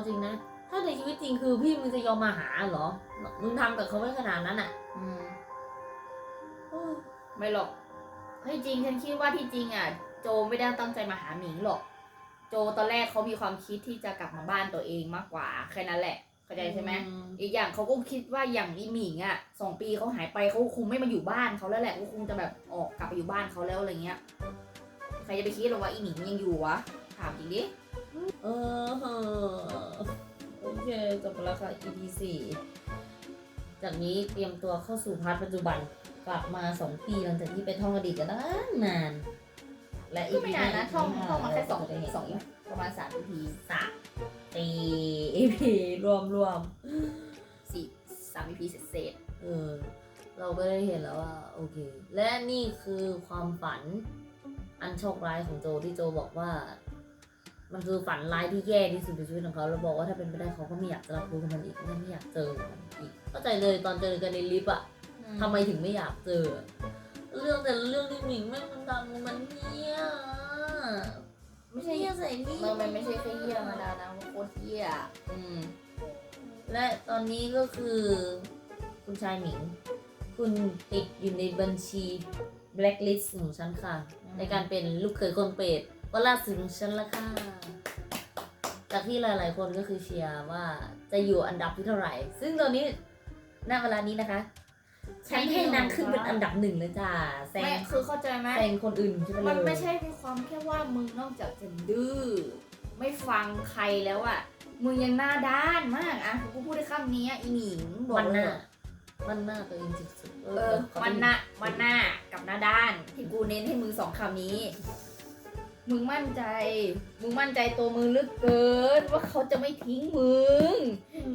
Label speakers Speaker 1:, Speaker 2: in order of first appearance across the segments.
Speaker 1: เอาจริงนะ ถ้าในชีวิตจริงคือพี่มึงจะยอมมาหาเหรอ มึงทำกับเขาไม่ขนาดนั้นอะ
Speaker 2: อืม
Speaker 1: โอ้ย
Speaker 2: ไม่หรอกที่จริงฉันคิดว่าที่จริงอะ โจไม่ได้ตั้งใจมาหาหมิงหรอก โจตอนแรกเขามีความคิดที่จะกลับมาบ้านตัวเองมากกว่าแค่นั้นแหละเข้าใจใช่ไหม
Speaker 1: อื
Speaker 2: อีกอย่างเขาก็คิดว่าอย่างอีหมิงอะสองปีเขาหายไปเขาคงไม่มาอยู่บ้านเขาแล้วแหละเขาคงจะแบบออกกลับไปอยู่บ้านเขาแล้วอะไรเงี้ยใครจะไปคิดหรอว่าอีหมิงยังอยู่วะถามจริงดิ
Speaker 1: เออโอเคจบไปแล้วค่ะ EP สี่จากนี้เตรียมตัวเข้าสู่พาร์ทปัจจุบันกลับมาสองปีหลังจากที่ไปท่องอดีตกันนานนานและ
Speaker 2: ก็ไม่นานนะท่อง
Speaker 1: ห้
Speaker 2: ท่องมาแค่สอง
Speaker 1: เรจะได้เห็น
Speaker 2: สองประมาณสามนาที
Speaker 1: สามปี EP รวมรวม
Speaker 2: สี่สามนาทีเสร็จเสร็จ
Speaker 1: เออ เราก็ได้เห็นแล้วว่า โอเค และนี่คือความฝันอันโชคร้ายของโจที่โจบอกว่า มันคือฝันร้ายที่แย่ที่สุดในชีวิตของเขาแล้วบอกว่าถ้าเป็นไปได้เขาก็ไม่อยากจะรับรู้กับมันอีกไม่อยากเจอมันอีกเข้าใจเลยตอนเจอกันในลิฟต์อะทำไมถึงไม่อยากเจอ เรื่องแต่ละเรื่องที่หมิงแม่งมันดังมันเฮี้ย
Speaker 2: ไม่ใช่
Speaker 1: เฮี้ยใส่นี่
Speaker 2: มันมันไม่ใช่แค่เหี้ยธรรมดานะมันโคตรเหี้ยอืม
Speaker 1: และตอนนี้ก็คือ คุณชายหมิง คุณติดอยู่ในบัญชี blacklist ของฉันค่ะ ในการเป็นลูกเขยคนเปรต ก็ล่าสุดของฉันละค่ะ จากที่หลาย ๆ คนก็คือเชียร์ว่าจะอยู่อันดับที่เท่าไหร่ ซึ่งตอนนี้ณเวลานี้นะคะ ฉันให้นางขึ้นเป็นอันดับหนึ่งเลยจ้าแซ
Speaker 2: ไม่
Speaker 1: ง
Speaker 2: คือเข้าใจไหม
Speaker 1: แซงคนอื่นใช่ไหม
Speaker 2: มันไม่ใช่เป็นความแค่ว่ามึงนอกจากจะดื้อไม่ฟังใครแล้วอะมึงยังหน้าด้านมากอะกูพูดได้คำนี้อะอีหนิงบอก
Speaker 1: มันห
Speaker 2: เล
Speaker 1: น้ายมันหน้าตัวเองสุดๆ
Speaker 2: เออมันหน้ามันหน้ากับหน้าด้านที่กูเน้นให้มึงสองคำนี้ มึงมั่นใจ มึงมั่นใจตัวมึงเหลึกเกิน ว่าเขาจะไม่ทิ้งมึง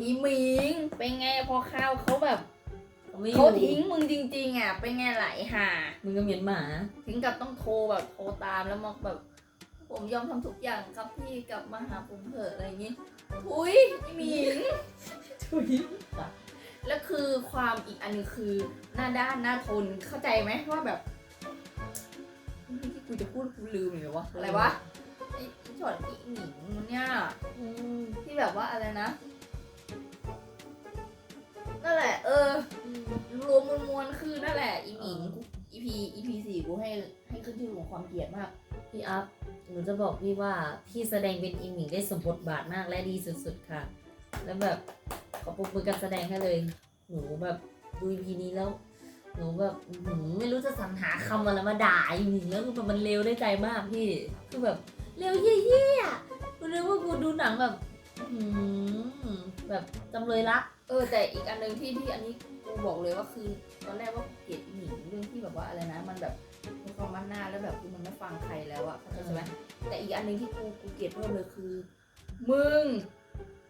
Speaker 2: อีหมิง เป็นไงพอข้าวเขาแบบ
Speaker 1: ไม่
Speaker 2: เขาทิ้งมึงจริง ๆ อะ เป็นไงไหลห่า
Speaker 1: มึงก็เหมือนหมา
Speaker 2: ถึงกับต้องโทรแบบโทรตามแล้วมาแบบ ผมยอมทำทุกอย่างครับพี่กลับมาหาผมเถอะอะไรอย่างงี้ทุยอีหมิง
Speaker 1: ทุย
Speaker 2: แล้วคือความอีกอันหนึงคือหน้าด้านหน้าทนเข้าใจไหมว่าแบบที่ กูจะพูดกูลืมเลยวะอะไรวะไอ้ไอ้ช็อตอีหมิงเนี่ย
Speaker 1: อืม
Speaker 2: ที่แบบว่าอะไรนะนั่นแหละ เออรวมมวลๆคือนั่นแหละอีหมิงกู EP EP สี่กูให้ให้ขึ้นชื่อของความเกลียดมาก
Speaker 1: พี่อัพหนูจะบอกพี่ว่าพี่แสดงเป็นอิมหมิงได้สมบทบาทมากและดีสุดๆค่ะ แล้วแบบขอปรบมือการแสดงให้เลย หนูแบบดู EP นี้แล้ว หนูแบบอื้อหือไม่รู้จะสรรหาคำอะไรมาด่าอิมหมิงแล้วคือแบบมันเลวได้ใจมากพี่คือแบบเลวเยี่ยๆอะกูนึกว่ากูดูหนังแบบอื้อหือแบบจำเลยรัก
Speaker 2: เออ แต่อีกอันหนึงที่ที่อันนี้กูบอกเลยว่าคือตอนแรกว่ากูเกลียดอีหมิงเรื่องที่แบบว่าอะไรนะมันแบบมีความมั่นหน้าแล้วแบบคือมันไม่ฟังใครแล้วอะเข้าใจใช่ไหมแต่อีกอันหนึงที่กูกูเกลียดเพิ่มเลยคือ มึง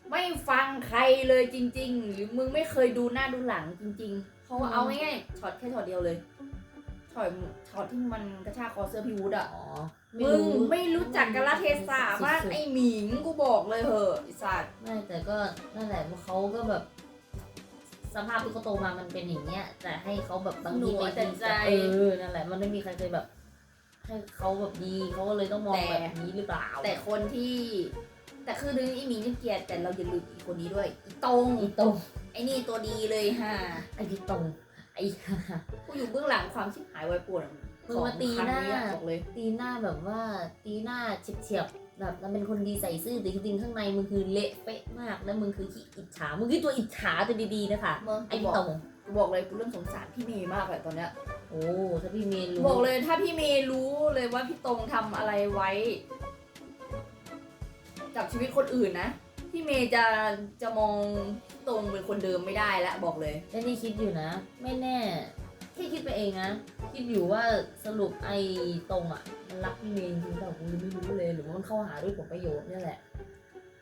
Speaker 2: ไม่ฟังใครเลยจริง ๆ หรือมึงไม่เคยดูหน้าดูหลังจริง ๆ เพราะว่าเอาง่ายๆช็อตแค่ช็อตเดียวเลยช็อตช็อตที่มันกระชากคอเสื้อพี่วูดอะ
Speaker 1: อ๋อ
Speaker 2: มึงไม่รู้จักกาลเทศะมาก
Speaker 1: สุดๆ
Speaker 2: ไอหมิงกูบอกเลยเหอะไอสัตว์
Speaker 1: ไม่แต่ก็นั่นแหละว่าเขาก็แบบ สภาพที่เขาโตมามันเป็นอย่างเงี้ย แต่ให้เขาแบบบางทีไปดีกับเออนั่นแหละมันไม่มีใครเคยแบบ ให้เขาแบบดีเขาก็เลยต้องมองแบบนี้หรือเปล่า
Speaker 2: แต่คนที่ แต่คือดึงอีหมิงยังเกลียดแต่เราอย่าลืมอีกคนนี้ด้วยอีตรง
Speaker 1: อีตรง
Speaker 2: ไอ้นี่ตัวดีเลยฮะ
Speaker 1: ไอ้ที่ตรงไอ้
Speaker 2: กูอยู่เบื้องหลังความชิบหายวายป่วน
Speaker 1: มึงมาตีหน้า
Speaker 2: ของครั้งอะบอกเลย
Speaker 1: ตีหน้าแบบว่าตีหน้าเฉียบๆแบบเราเป็นคนดีใส่ซื่อแต่จริงๆข้างในมึงคือเละเป๊ะมากแล้วมึงคือขี้อิจฉามึงคือตัวอิจฉาตัวดีๆนะคะ
Speaker 2: มึง
Speaker 1: ไอ้
Speaker 2: กู
Speaker 1: ที่
Speaker 2: บอก
Speaker 1: ตรง
Speaker 2: กูบอกเลยกูเริ่มสงสารพี่เมย์มากเลยตอนเนี้ย
Speaker 1: โอ้ถ้าพี่เมย์รู้
Speaker 2: บอกเลยถ้าพี่เมย์รู้เลยว่าพี่ตรงทำอะไรไว้ กับชีวิตคนอื่นนะ พี่เมย์จะจะมองพี่ ตรงเป็นคนเดิมไม่ได้แล้วบอกเลย
Speaker 1: และนี่คิดอยู่นะ ไม่แน่แค่คิดไปเองนะคิดอยู่ว่าสรุปไอ้ตรงอะมันรักพี่เมย์จริงๆเปล่ากูยังไม่รู้เลยหรือว่ามันเข้าหาด้วยผลประโยชน์เนี่ยแหละ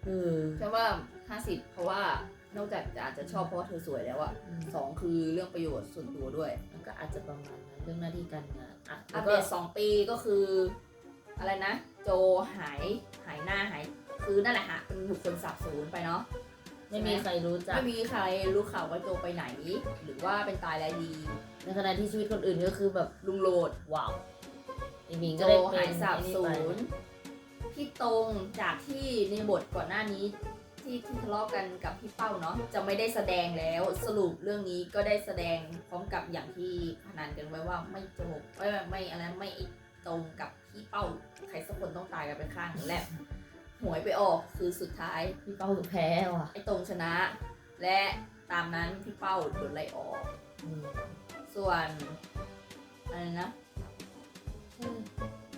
Speaker 1: เออ
Speaker 2: ฉันว่าห้าสิบเพราะว่านอกจากจะอาจจะชอบเพราะว่าเธอสวยแล้วอะ
Speaker 1: อืม
Speaker 2: สองคือเรื่องประโยชน์ส่วนตัวด้วย
Speaker 1: มันก็อาจจะประมาณนั้นเรื่องหน้าที่การงานอะ
Speaker 2: อั
Speaker 1: แล้
Speaker 2: ป
Speaker 1: ว
Speaker 2: เด
Speaker 1: ก็
Speaker 2: ตสองปีก็คือ อะไรนะ โจหายหายหน้าหาย คือนั่นแหละฮะเป็นบุคคลสับสูญไปเนาะ
Speaker 1: ไม่มีใครรู้จัก
Speaker 2: ไม่มีใครรู้ข่าวว่าโจไปไหน หรือว่าเป็นตายแล้วดี
Speaker 1: ในขณะที่ชีวิตคนอื่นก็คือแบบ
Speaker 2: ลุงโหลด
Speaker 1: ว้าวไอ้หมิง
Speaker 2: โจ
Speaker 1: ก็ได้เป็น
Speaker 2: หายสับ
Speaker 1: ไอ้นี่
Speaker 2: สู
Speaker 1: ไป
Speaker 2: ญพี่ตรงจากที่ในบทก่อนหน้านี้ที่ที่ทะเลาะกันกับพี่เป้าเนาะจะไม่ได้แสดงแล้วสรุปเรื่องนี้ก็ได้แสดงพร้อมกับอย่างที่พนันกันไว้ว่าไม่จบไม่ไม่อะไรไม่ตรงกับพี่เป้าใครสักคนต้องตายกันไปข้างหนึ่งและ หวยไปออกคือสุดท้าย
Speaker 1: พี่เป้าแพ้ว่ะ
Speaker 2: ไอ้ตรงชนะ และตามนั้นพี่เป้าโดนไล่ออก
Speaker 1: อืม
Speaker 2: ส่วนอะไรนะ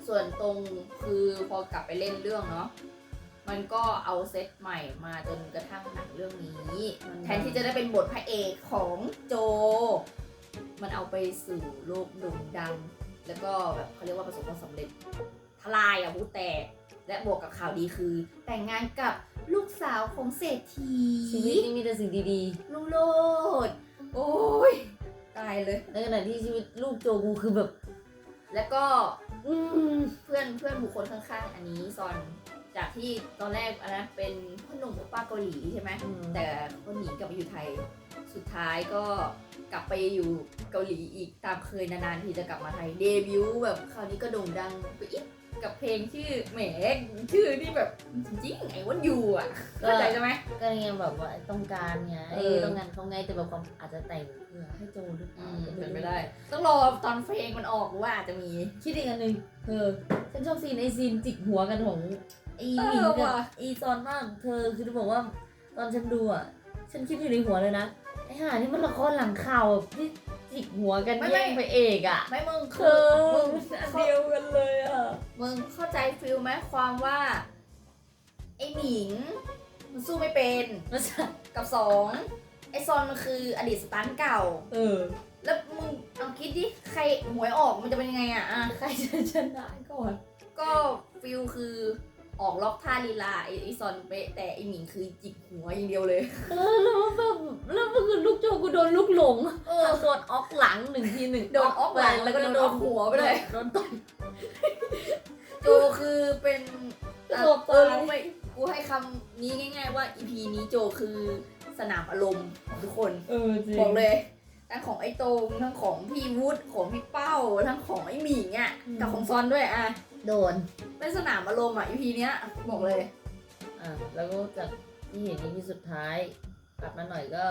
Speaker 2: ส่วนตรงคือพอกลับไปเล่นเรื่องเนาะ มันก็เอาเซตใหม่มาจนกระทั่งหนังเรื่องนี้ แทนที่จะได้เป็นบทพระเอกของโจ มันเอาไปสู่โลกโด่งดัง แล้วก็แบบเขาเรียกว่าประสบความสำเร็จ ทลายอะบูแตก และบวกกับข่าวดีคือ แต่งงานกับลูกสาวของเศรษฐี
Speaker 1: ชีวิตนี่มีแต่สิ่งดี
Speaker 2: ลุงโลด โอ้ยตายเลย
Speaker 1: ๆในขณะที่ชีวิตลูกโจกูคือแบบ
Speaker 2: แล้วก็
Speaker 1: อืม
Speaker 2: เพื่อนเพื่อนบุคคลข้างๆ อันนี้ซอนจากที่ตอนแรกอันนั้นเป็นพ่อหนุ่มโอป้าเกาหลีใช่ไหม
Speaker 1: อืม
Speaker 2: แต่ก็หนีกลับมาอยู่ไทย สุดท้ายก็กลับไปอยู่เกาหลีอีกตามเคยนานๆทีจะกลับมาไทย เดบิวต์แบบคราวนี้ก็โด่งดังไปอีก กับเพลงชื่อแหมชื่อที่แบบจริงๆไอ้วันยูอะเข้าใจใช่ไหม
Speaker 1: ก็ยังแบบว่าต้องการไง
Speaker 2: เออ
Speaker 1: ต้องการเขาไงแต่แบบความอาจจะแต่งเพื่อให้โจหรือเป
Speaker 2: อื
Speaker 1: ล่าม
Speaker 2: เป็นไปได้ ต้องรอตอนเพลงมันออกว่าอาจจะมี
Speaker 1: คิดอีกอันหนึ่งเธอฉันชอบซีนไอซีนจิกหัวกันของไอห
Speaker 2: เอ
Speaker 1: มิง
Speaker 2: อ
Speaker 1: กับ
Speaker 2: ว่ะ
Speaker 1: ไอซอนมากเธอคือจะบอกว่าตอนฉันดูอะฉันคิดอยู่ในหัวเลยนะไอห่านี่มันละครหลังข่าวแบบที่จิก หัวกันแย่งไปเอกอะ
Speaker 2: ไม่มึง
Speaker 1: เธ
Speaker 2: คือ
Speaker 1: อ
Speaker 2: มึง
Speaker 1: อันเดียวกันเลยอะ
Speaker 2: มึงเข้าใจฟิลไหมความว่าไอ้หมิงมันสู้ไม่เป็น
Speaker 1: ไม่ใช่
Speaker 2: กับสองไอซอนมันคืออดีตสตันท์เก่า
Speaker 1: เออ
Speaker 2: แล้วมึงเอาคิดดิใครหวยออกมันจะเป็นยังไงอะอะ
Speaker 1: ใครจะชนะก่อน
Speaker 2: ก็ฟิลคือ ออกล็อกท่าลีลาไอไอซอนเป๊ะแต่ไอหมิงคือจิกหัวอย่างเดียวเลย
Speaker 1: เออแล้วแบบแล้วเมื่อคืนลูกโจกูโดนลูกหลง
Speaker 2: เออ
Speaker 1: โดนออกหลังหนึ่งทีหนึ่ง
Speaker 2: โดนออกหลังแล้วก็โดนออกหัวไปเลย
Speaker 1: โดนต่อย
Speaker 2: โจคือเป็นอะ
Speaker 1: ตัวเปิ
Speaker 2: เอ
Speaker 1: ด
Speaker 2: อรู้ไหมกูให้คำนี้ง่าย ๆ ว่า EP นี้โจคือสนามอารมณ์ของทุกคน
Speaker 1: เออจริง
Speaker 2: บอกเลยทั้งของไอ้โตงทั้งของพี่วุฒิของพี่เป้า ทั้งของไอ้หมิงอะกับของซอนด้วยอะ
Speaker 1: โดน
Speaker 2: เป็นสนามอารมณ์อะ EP เนี้ยบอกเลย
Speaker 1: อะแล้วก็จากที่เห็นนี้ที่สุดท้าย กลับมาหน่อยก็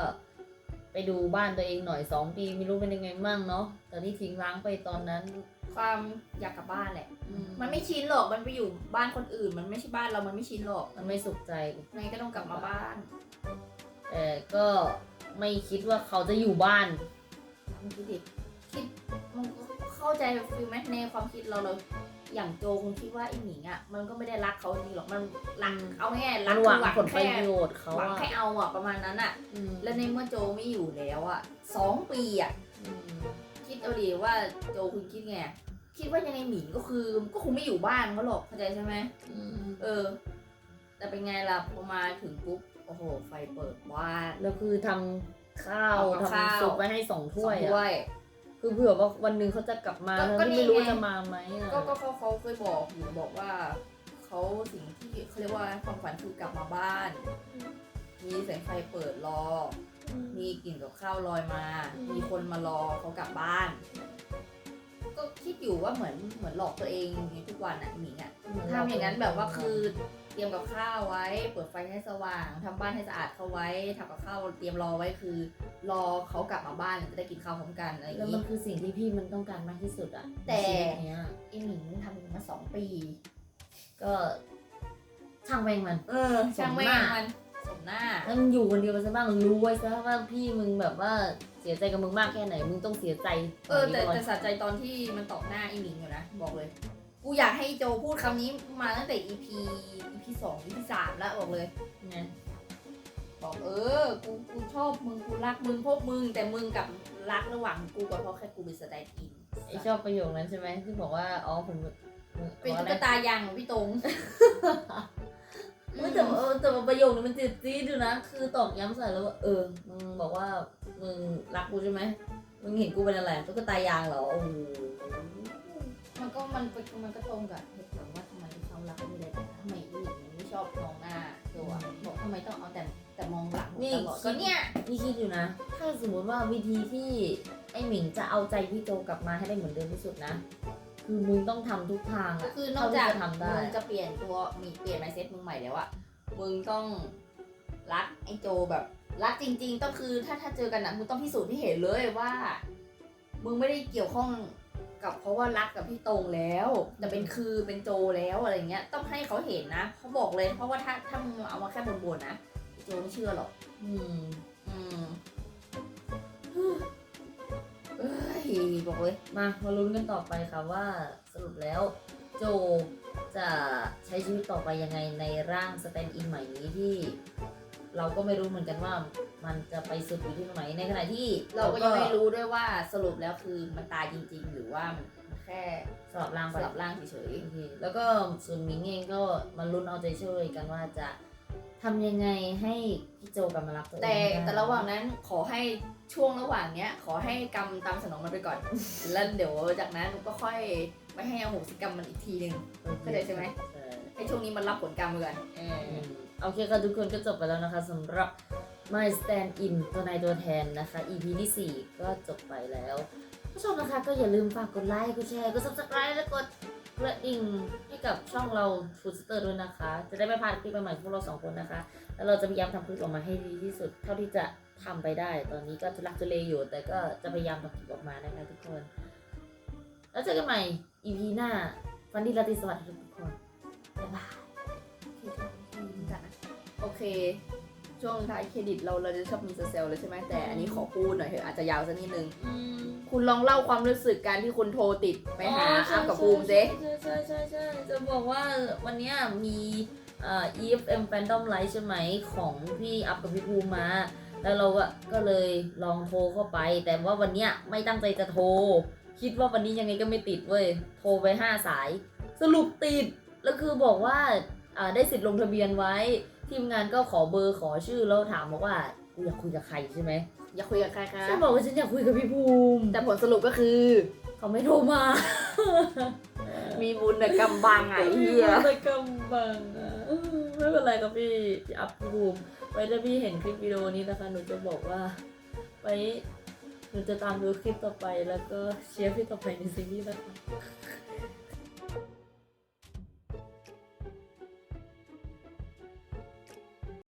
Speaker 1: ไปดูบ้านตัวเองหน่อยสองปีไม่รู้เป็นยังไงมั่งเนาะตอนที่ทิ้งร้างไปตอนนั้น
Speaker 2: ความอยากกลับบ้านแหละมันไม่ชินหรอก มันไปอยู่บ้านคนอื่น มันไม่ใช่บ้านเรา มันไม่ชินหรอก
Speaker 1: มันไม่สุขใจ
Speaker 2: ไงก็ต้องกลับมาบ้าน
Speaker 1: แต่ก็ไม่คิดว่าเขาจะอยู่บ้าน
Speaker 2: มึงคิดดิคิดมึงเข้าใจฟิลไหมในความคิดเราเรา อย่างโจคงคิดว่าไอ้หมิงอะมันก็ไม่ได้รักเขาจริงหรอกมันรักเอาง่ายๆรั
Speaker 1: มั
Speaker 2: ก
Speaker 1: นหวัง
Speaker 2: คือ
Speaker 1: ผลประ
Speaker 2: แค่
Speaker 1: โยชน์เขา
Speaker 2: หวัง
Speaker 1: อะ
Speaker 2: แค่เอาอะประมาณนั้นอะ
Speaker 1: อืม
Speaker 2: แล้วในเมื่อโจไม่อยู่แล้วอะสองปีอะ
Speaker 1: อืม
Speaker 2: คิดเอาดีว่าโจคุณคิดไงคิดว่ายังไงหมิงก็คือก็คงไม่อยู่บ้านเขาหรอกเข้าใจใช่ไหม
Speaker 1: อืม
Speaker 2: เออ แต่เป็นไงล่ะพอมาถึงปุ๊บโอ้โห ไฟเปิดบ้าน
Speaker 1: แล้วคือทำข้าว
Speaker 2: เอากับข้าว
Speaker 1: ทำซุปไว้ให้สองถ้วย
Speaker 2: สอง
Speaker 1: อะ
Speaker 2: ถ้วย
Speaker 1: คือเผื่อว่าวันหนึ่งเขาจะกลับมา
Speaker 2: ก็
Speaker 1: ทั้ง
Speaker 2: ก็
Speaker 1: ที่
Speaker 2: นี่
Speaker 1: ไม่รู้
Speaker 2: ไง
Speaker 1: จะมาไหมอะ
Speaker 2: ก็ก็เขาเขาเคยบอกอยู่บอกว่าเขาสิ่งที่เขาเรียกว่าความฝันคือกลับมาบ้านมีแสงไฟเปิดรอมีกลิ่นกับข้าวลอยมามีคนมารอเขากลับบ้าน ก็คิดอยู่ว่าเหมือนเหมือนหลอกตัวเองอย่างนี้ทุกวันอะหมิงอะทำอย่างนั้นแบบว่าคือเตรียมกับข้าวไว้ เปิดไฟให้สว่างทำบ้านให้สะอาดเข้าไว้ทำกับข้าวเตรียมรอไว้คือ รอเขากลับมาบ้านจะได้กินข้าวพร้อมกันอะไรอย่าง
Speaker 1: แล้ว
Speaker 2: นี้
Speaker 1: มันคือสิ่งที่พี่มันต้องการมากที่สุดอะ
Speaker 2: แต่
Speaker 1: ในชีวิตเนี้ย
Speaker 2: ไอหมิงทำมาสองปี
Speaker 1: ก็ช่างแม่งมัน
Speaker 2: เออช่างแม่
Speaker 1: สมห
Speaker 2: ง
Speaker 1: น้า
Speaker 2: มัน สมหน้า
Speaker 1: ถ้ามึงอยู่คนเดียวไปซะบ้างรู้ไว้ซะว่าพี่มึงแบบว่าเสียใจกับมึงมากแค่ไหนมึงต้องเสียใจ
Speaker 2: เออแต่
Speaker 1: ก่น
Speaker 2: แต่สะใจตอนที่มันตอบหน้าไอหมิงอยู่นะ บอกเลย กูอยากให้โจพูดคำนี้มาตั้งแต่ EP EP สอง EP สามแล้วบอกเลย
Speaker 1: ไง
Speaker 2: บอกเออ กูกูชอบมึงกูรักมึงพวกมึง แต่มึงกับรักระหว่างกูกับเพราะแค่กูเป็นสไตล์กิน
Speaker 1: ไอชอบประโยคนั้นใช่ไหมที่บอกว่าอ๋อผม
Speaker 2: เป็น
Speaker 1: บอก
Speaker 2: ตุ๊
Speaker 1: อะไร
Speaker 2: กตายางของพี่ตรง
Speaker 1: ไม่แต่ว่าเออแต่ว่าประโยคนี้มันจืดจี๊ดอยู่นะ คือตอกย้ำใส่แล้วว่าเออมึงบอกว่ามึงรักกูใช่ไหมมึงเห็นกูเป็นอะไรตุ๊กตายางเหรอโอ้โห
Speaker 2: มันก็มันเป็นมันก็ตรงกับเหตุ ไมต้องเอาแต่แต่มองหลังตลอดก็เนี่ย
Speaker 1: นี่คิดอยู่นะ ถ้าสมมติว่าวิธีที่ไอหมิงจะเอาใจพี่โจกลับมาให้ได้เหมือนเดิมที่สุดนะ คือมึงต้องทำทุกทาง
Speaker 2: ก็
Speaker 1: อะ
Speaker 2: คือนอกจาก
Speaker 1: เท่ที่จะทำได้
Speaker 2: มึงจะเปลี่ยนตัวมีเปลี่ยนไมเซ็ตมึงใหม่แล้วอะมึงต้องรักไอ้โจแบบรักจริง ๆ ต้องคือถ้าถ้าเจอกันนะมึงต้องพิสูจน์ให้เห็นเลยว่า มึงไม่ได้เกี่ยวข้อง กับเพราะว่ารักกับพี่ตรงแล้ว แต่เป็นคือเป็นโจแล้วอะไรเงี้ย ต้องให้เขาเห็นนะเขาบอกเลยเพราะว่าถ้าถ้ามึงเอามาแค่บนๆนะโจไม่เชื่อหรอก
Speaker 1: อืม
Speaker 2: อืมเอ้ยบอกเลย
Speaker 1: มามาลุ้นกันต่อไปค่ะว่าสรุปแล้ว โจจะใช้ชีวิตต่อไปยังไงในร่างสแตนด์อินใหม่นี้ที่ เราก็ไม่รู้เหมือนกันว่ามันจะไปสุดอยู่ที่ตรงไหนในขณะที่
Speaker 2: เราก็ยังไม่รู้ด้วยว่าสรุปแล้วคือมันตายจริง ๆ หรือว่ามันแค่
Speaker 1: สลับร่าง
Speaker 2: ส
Speaker 1: ไป
Speaker 2: ลับร่างเฉย
Speaker 1: โอเคแล้วก็ส่วนมิงเองก็มาลุ้นเอาใจช่วยกันว่าจะทำยังไงให้พี่โจกลับมารักตัว
Speaker 2: ๆ
Speaker 1: เอง
Speaker 2: แต่
Speaker 1: ได้
Speaker 2: แต่ระหว่างนั้นขอให้ช่วงระหว่างเนี้ย ขอให้กรรมตามสนองมันไปก่อน แล้วเดี๋ยวจากนั้นก็ค่อยไปให้อโหสิกรรมมันอีกทีหนึ่ง
Speaker 1: โอค
Speaker 2: เข้าใจใช่ไหม
Speaker 1: ใช่
Speaker 2: ให้ช่วงนี้มันรับผลกรรมไปก่อนเออ
Speaker 1: อืม โอเคค่ะทุกคนก็จบไปแล้วนะคะสำหรับ My Stand In ตัวนายตัวแทนนะคะ EP ที่ 4 ก็จบไปแล้วผู้ชมนะคะก็อย่าลืมฝากกดไลค์ กดแชร์ กด subscribe และกดกระดิ่งให้กับช่องเรา Food Sister ด้วยนะคะ จะได้ไม่พลาดคลิปใหม่ๆของพวกเราสองคนนะคะ แล้วเราจะพยายามทำคลิปออกมาให้ดีที่สุด เท่าที่จะทำไปได้ ตอนนี้ก็ทุลักทุเลอยู่ แต่ก็จะพยายามทำคลิปออกมานะคะทุกคน แล้วเจอกันใหม่ EP หน้าฟันดีราตรีสวัสดิ์ทุกคนบ๊ายบาย
Speaker 2: โอเค ช่วงท้ายเครดิตเราเราจะชอบมีเซลล์เลยใช่ไหมแต่อันนี้ขอพูดหน่อยเถอะอาจจะยาวสักนิดนึงคุณลองเล่าความรู้สึกการที่คุณโทรติดไปหาอัพกับภูมิซิ
Speaker 1: ใช่ใช่ใช่ใช่จะบอกว่าวันเนี้ยมีเอ่อ EFM Fandom Live ใช่ไหมของพี่อัพกับพี่ภูมิมา แล้วเราอะก็เลยลองโทรเข้าไป แต่ว่าวันเนี้ยไม่ตั้งใจจะโทร คิดว่าวันนี้ยังไงก็ไม่ติดเว้ย โทรไปห้าสาย สรุปติด แล้วคือบอกว่าอ่าได้สิทธิ์ลงทะเบียนไว้ ทีมงานก็ขอเบอร์ขอชื่อแล้วถามบอกว่ากูอยากคุยกับใครใช่ไหม
Speaker 2: อย่าคุยกับใครคะ
Speaker 1: ฉันบอกว่าฉันอยากคุยกับพี่ภูมิ
Speaker 2: แต่ผลสรุปก็คือ
Speaker 1: เขาไม่โทรมา
Speaker 2: มีบุญแต่กำบังไงเฮีย
Speaker 1: ไปกำบังอะอืมไม่เป็นไรครับพี่พี่อัพพี่ภูมิไว้ถ้าพี่เห็นคลิปวิดีโอนี้นะคะหนูจะบอกว่าไว้หนูจะตามดูคลิปต่อไปแล้วก็เชียร์พี่ต่อไปในซีรีส์นะคะ